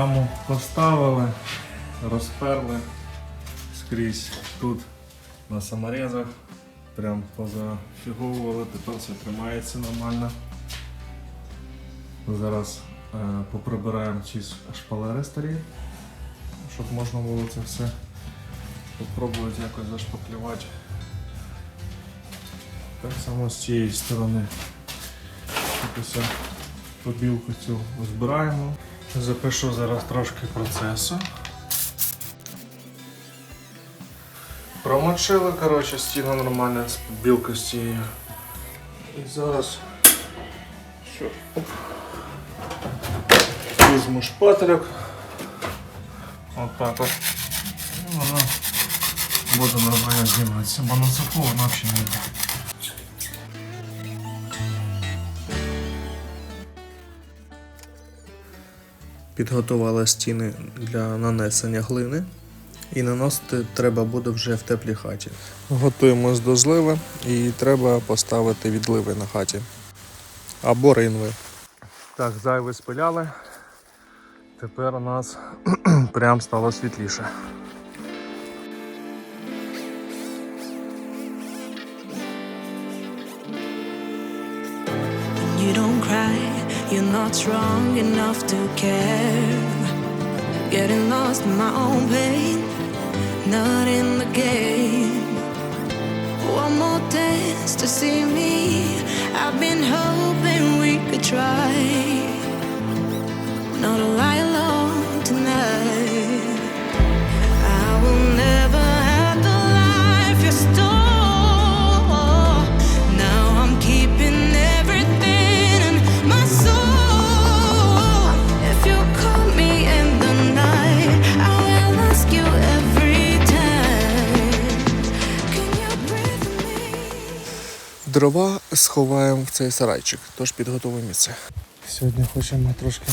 раму поставили, розперли скрізь тут на саморезах. Прям позафіговували, тепер все тримається нормально. Зараз е, поприбираємо ці шпалери старі, щоб можна було це все попробувати якось зашпаклювати. Так само з цієї сторони. Побілку цю збираємо. Запишу зараз трошки процесу. Промочили, коротше, стіну нормально з побілкою з цією. І зараз що? Оп. Візьму шпателек. Отак от. І воно буде нормально зніматися, бо на воно взагалі не йде. Підготувала стіни для нанесення глини. І наносити треба буде вже в теплій хаті. Готуємось до зливи і треба поставити відливи на хаті. Або ринви. Так, зайве спиляли. Тепер у нас прям стало світліше. You're not strong enough to care. Getting lost in my own pain, not in the game. One more dance to see me. I've been hoping we could try. Not Дрова сховаємо в цей сарайчик, тож підготуємо місце. Сьогодні хочемо трошки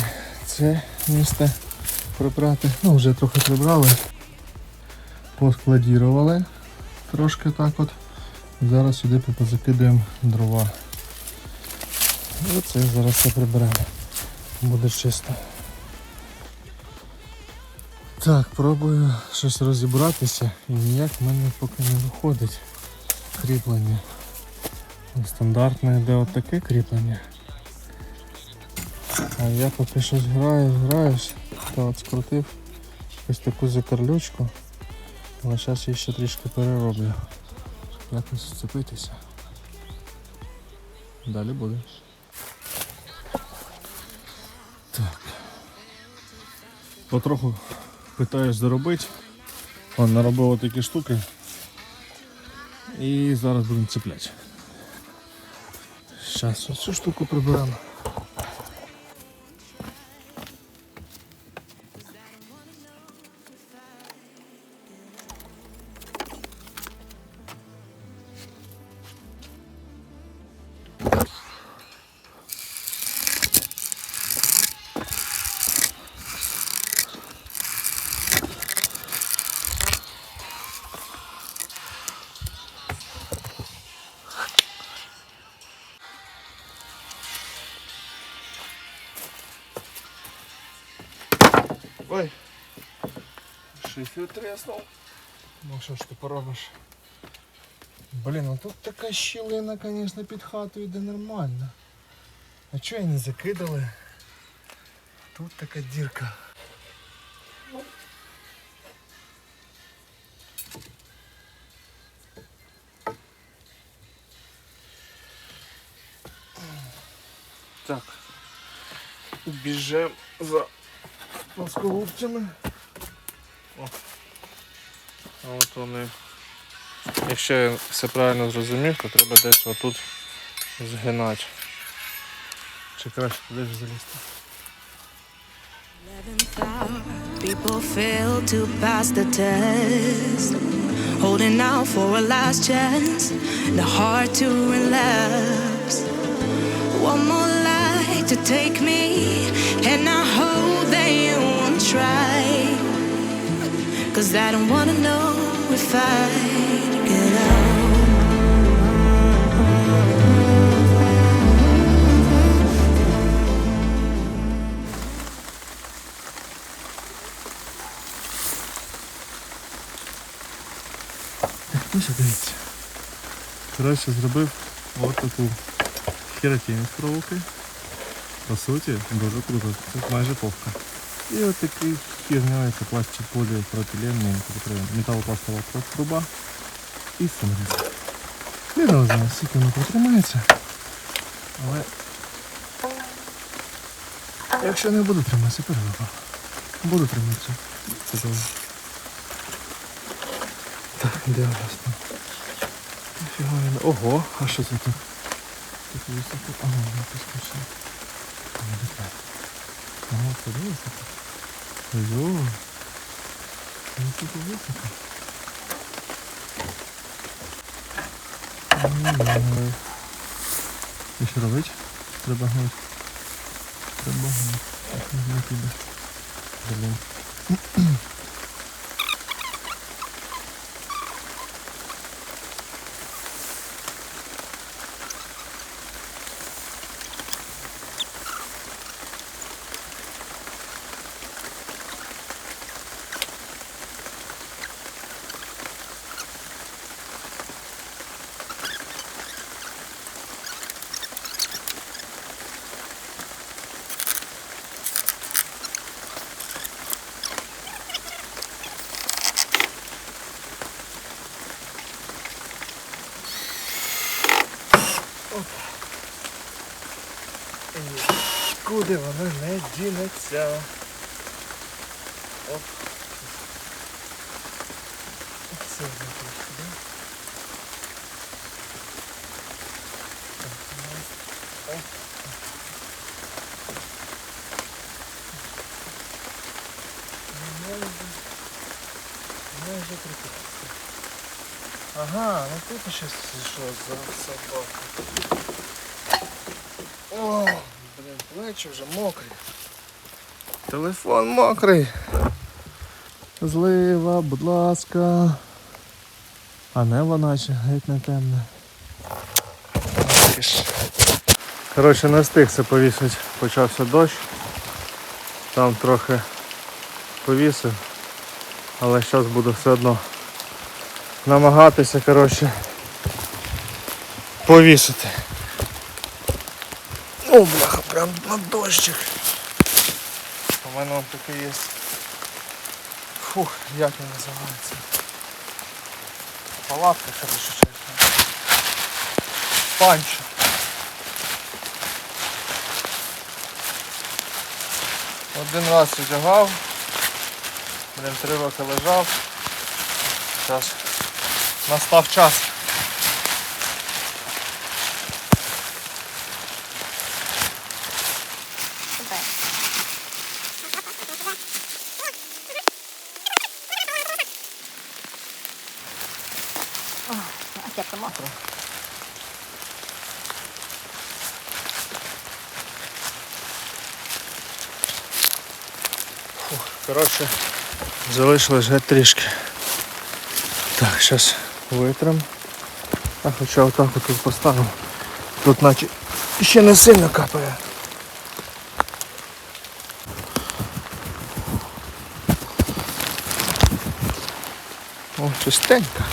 це місце прибрати. Ну, вже трохи прибрали. Поскладірували трошки так от. Зараз сюди позакидаємо дрова. Оце зараз все приберемо. Буде чисто. Так, пробую щось розібратися і ніяк в мене поки не виходить кріплення. Стандартне йде таке кріплення. А я поки щось граю, граюсь, то от скрутив ось таку закарлючку, але зараз її ще трішки перероблю. Якось зцепитися. Далі буде. Так. Потроху питаюсь заробити. Он наробив такі штуки. І зараз будемо цепляти. Зараз оцю штуку приберемо. Шифер треснув. Ну що ж ти поробиш? Блін, ну тут така щілина, звісно, під хатою йде нормально. А чого її не закидали? Тут така дірка. Так. Біжем за плоскогубцями. О. От вони. Якщо я все правильно зрозумів, то треба десь отут згинати. Чи краще туди ж залізти? People fail to pass the test. Holding out for a last chance, the heart to relapse. One more light to take me, and I hope that you won't try. Cause I don't wanna know if I get out. Ну що, дивіться. Зробив от таку херотінь з проволоки. По суті, дуже круто. Це майже повка. І от такий це пластик поліпропіленний, металопластова труба і саморіз. Не знаю, скільки воно протримається. Але якщо не буде триматися, перелопа. Буду триматися. Це добре. Так, нас там? Він. Ого, а що це тут? Тут високо. Ага, не пускався. Ага, високо? Йо. Ну тут високо. І що робить? Треба гнути. Треба гнути. Так, не іде. Блін. Куди воно не дінеться? Оп. Це внутрі сюди. Так, ну, оп. Ну, Майже, майже прикрутиться. Ага, ну тут ще що за собака. О, блін, плечі вже мокрі. Телефон мокрий. Злива, будь ласка. А небо наче геть не темне. Коротше, не встиг це повісити. Почався дощ. Там трохи повісив. Але зараз буду все одно намагатися, коротше, повісити. О, бляха, прям на дощик. У мене он такий є. Фух, як він називається? Палатка, коротше, чесно. Панчо. Один раз одягав. Блін, три роки лежав. Зараз настав час. Коротше, залишилось геть трішки. Так, зараз витрим. А хоча отак тут поставив. Тут наче ще не сильно капає. О, чистенько.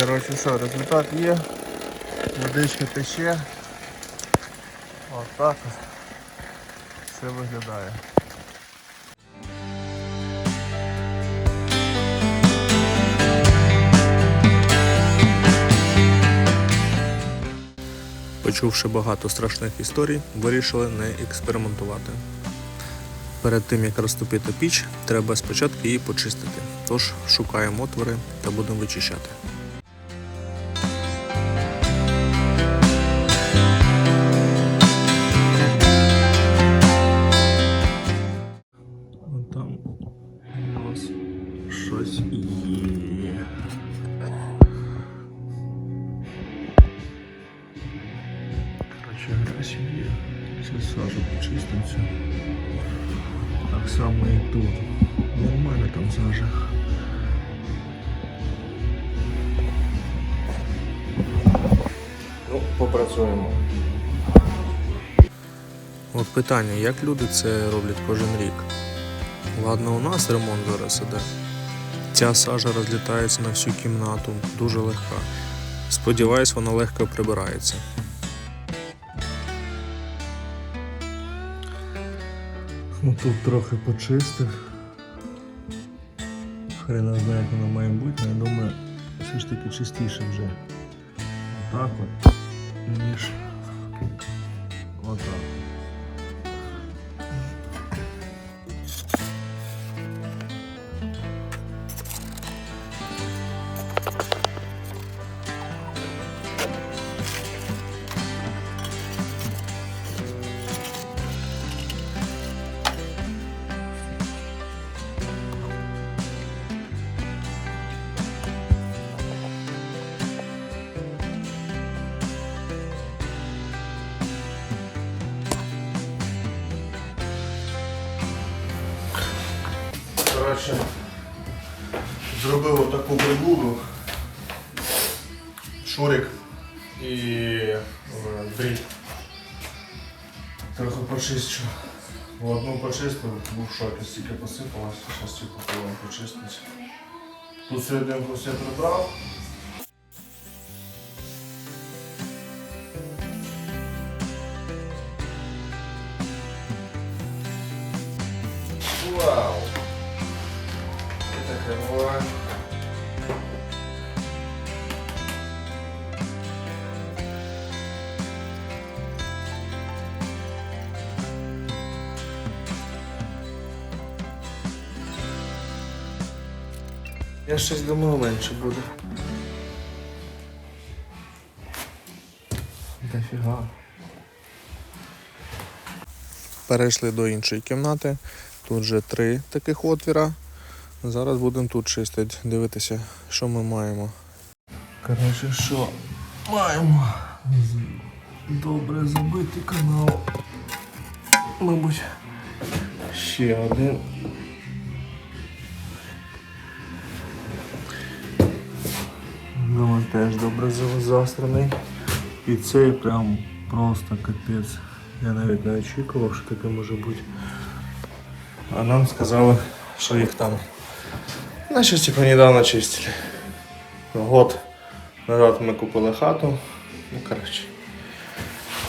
Коротше, що, результат є. Водичка тече. Отак от все виглядає. Почувши багато страшних історій, вирішили не експериментувати. Перед тим як розтопити піч, треба спочатку її почистити. Тож шукаємо отвори та будемо вичищати. Попрацюємо. От питання, як люди це роблять кожен рік? Ладно, у нас ремонт зараз іде. Ця сажа розлітається на всю кімнату, дуже легка. Сподіваюсь, вона легко прибирається. Ну тут трохи почистив. Хрена знає, як воно має бути, але я думаю, все ж таки чистіше вже. Отак от, ніж отак. Коротше, зробив таку прибуду. Шурик і е, дріт. Трохи почищу. Одну почистив, був шок, стільки посипалося, зараз ці попробуємо почистити. Тут серединку все прибрав. Таке. Я щось думав менше буде. Дофіга. Перейшли до іншої кімнати. Тут вже три таких отвіра. Зараз будемо тут чистити, дивитися, що ми маємо. Коротше, що маємо? Добре забитий канал. Мабуть, ще один. Думаю, теж добре заострений. І цей прям просто капець. Я навіть не очікував, що таке може бути. А нам сказали, що їх там. Наче типу, недавно чистили. Год назад ми купили хату. Ну, коротше.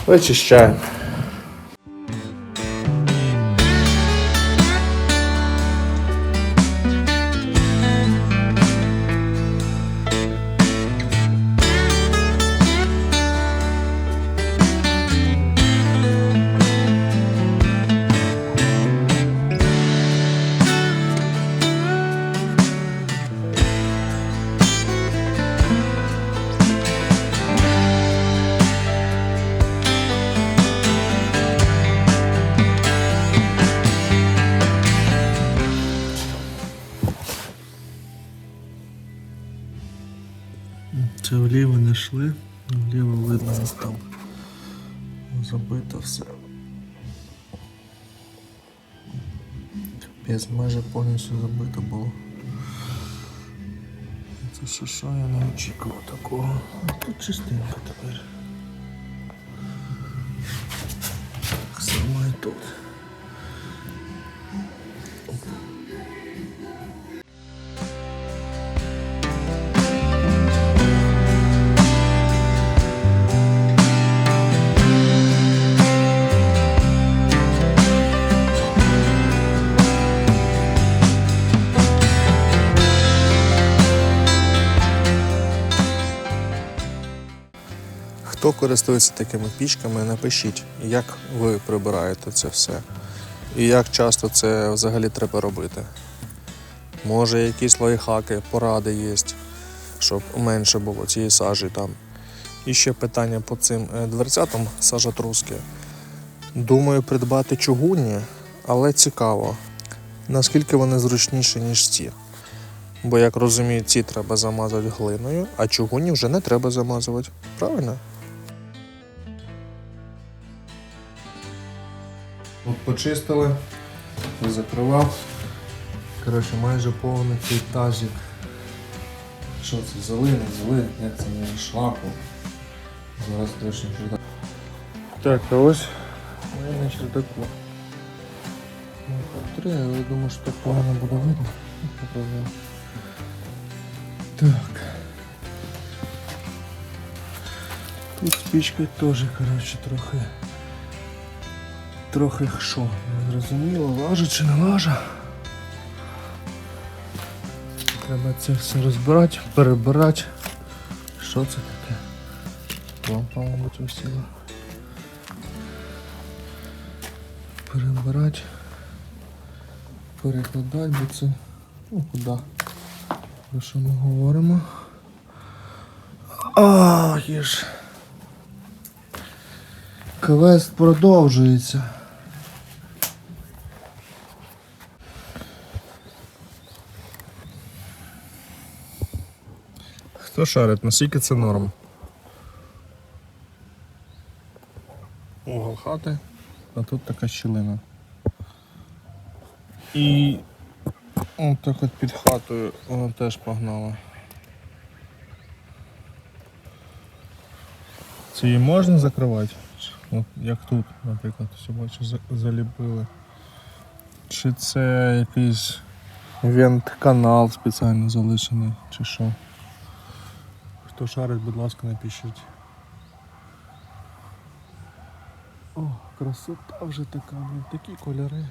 Вичищаємо. Це вліво не йшли, вліво видно як там забито все. Капець, майже повністю забито було. Це що, що я не очікував такого. Тут чистенько тепер. Так само і тут. Хто користується такими пічками, напишіть, як ви прибираєте це все. і як часто це взагалі треба робити. Може, якісь лайфхаки, поради є, щоб менше було цієї сажі там. І ще питання по цим е, дверцятам сажа труски. Думаю, придбати чугунні, але цікаво, наскільки вони зручніші, ніж ці. Бо, як розумію, ці треба замазати глиною, а чугунні вже не треба замазувати. Правильно? От почистили, закривав. Коротше, майже повний цей тазик. Що це, зали, не зали, як це не шлаку. Зараз точно придам. Так, а ось ми на чердаку. Ну, Три, але я думаю, що так погано буде видно. Так. Тут спичка теж, коротше, трохи. Трохи що, зрозуміло, лажа чи не лажа. Треба це все розбирати, перебирати. Що це таке? Лампа, мабуть, усіла. Перебирати. Перекладати, бо це. Ну куди? Про що ми говоримо? А, є ж. Квест продовжується. Хто шарить, наскільки це норм? Угол хати, а тут така щілина. І отак от під хатою вона теж погнала. Це її можна закривати? От як тут, наприклад, все бачу, заліпили. Чи це якийсь вент-канал спеціально залишений, чи що? Хто шарить, будь ласка, напишіть. О, красота вже така, такі кольори.